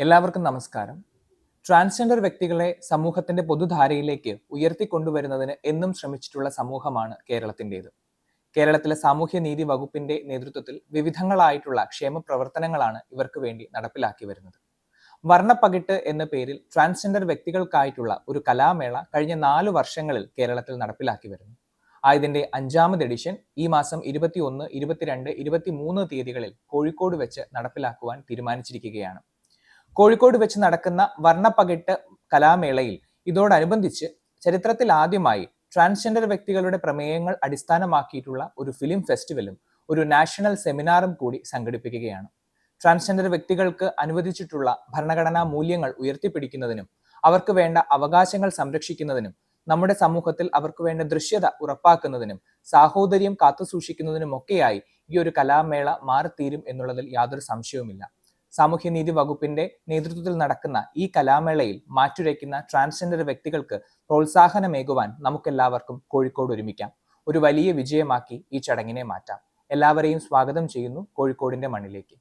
എല്ലാവർക്കും നമസ്കാരം. ട്രാൻസ്ജെൻഡർ വ്യക്തികളെ സമൂഹത്തിന്റെ പൊതുധാരയിലേക്ക് ഉയർത്തിക്കൊണ്ടുവരുന്നതിന് എന്നും ശ്രമിച്ചിട്ടുള്ള സമൂഹമാണ് കേരളത്തിന്റെത്. കേരളത്തിലെ സാമൂഹ്യ നീതി വകുപ്പിന്റെ നേതൃത്വത്തിൽ വിവിധങ്ങളായിട്ടുള്ള ക്ഷേമ പ്രവർത്തനങ്ങളാണ് ഇവർക്ക് വേണ്ടി നടപ്പിലാക്കി വരുന്നത്. വർണപ്പകിട്ട് എന്ന പേരിൽ ട്രാൻസ്ജെൻഡർ വ്യക്തികൾക്കായിട്ടുള്ള ഒരു കലാമേള കഴിഞ്ഞ നാലു വർഷങ്ങളിൽ കേരളത്തിൽ നടപ്പിലാക്കി വരുന്നു. ആയതിന്റെ അഞ്ചാമത് എഡിഷൻ ഈ മാസം ഇരുപത്തിയൊന്ന് ഇരുപത്തിരണ്ട് ഇരുപത്തിമൂന്ന് തീയതികളിൽ കോഴിക്കോട് വെച്ച് നടപ്പിലാക്കുവാൻ തീരുമാനിച്ചിരിക്കുകയാണ്. കോഴിക്കോട് വെച്ച് നടക്കുന്ന വർണപ്പകിട്ട് കലാമേളയിൽ ഇതോടനുബന്ധിച്ച് ചരിത്രത്തിൽ ആദ്യമായി ട്രാൻസ്ജെൻഡർ വ്യക്തികളുടെ പ്രമേയങ്ങൾ അടിസ്ഥാനമാക്കിയിട്ടുള്ള ഒരു ഫിലിം ഫെസ്റ്റിവലും ഒരു നാഷണൽ സെമിനാറും കൂടി സംഘടിപ്പിക്കുകയാണ്. ട്രാൻസ്ജെൻഡർ വ്യക്തികൾക്ക് അനുവദിച്ചിട്ടുള്ള ഭരണഘടനാ മൂല്യങ്ങൾ ഉയർത്തിപ്പിടിക്കുന്നതിനും അവർക്ക് വേണ്ട അവകാശങ്ങൾ സംരക്ഷിക്കുന്നതിനും നമ്മുടെ സമൂഹത്തിൽ അവർക്ക് വേണ്ട ദൃശ്യത ഉറപ്പാക്കുന്നതിനും സാഹോദര്യം കാത്തുസൂക്ഷിക്കുന്നതിനുമൊക്കെയായി ഈ ഒരു കലാമേള മാറിത്തീരും എന്നുള്ളതിൽ യാതൊരു സംശയവുമില്ല. സാമൂഹ്യനീതി വകുപ്പിന്റെ നേതൃത്വത്തിൽ നടക്കുന്ന ഈ കലാമേളയിൽ മാറ്റുരയ്ക്കുന്ന ട്രാൻസ്ജെൻഡർ വ്യക്തികൾക്ക് പ്രോത്സാഹനമേകുവാൻ നമുക്കെല്ലാവർക്കും കോഴിക്കോട് ഒരുമിക്കാം. ഒരു വലിയ വിജയമാക്കി ഈ ചടങ്ങിനെ മാറ്റാം. എല്ലാവരെയും സ്വാഗതം ചെയ്യുന്നു കോഴിക്കോടിന്റെ മണ്ണിലേക്ക്.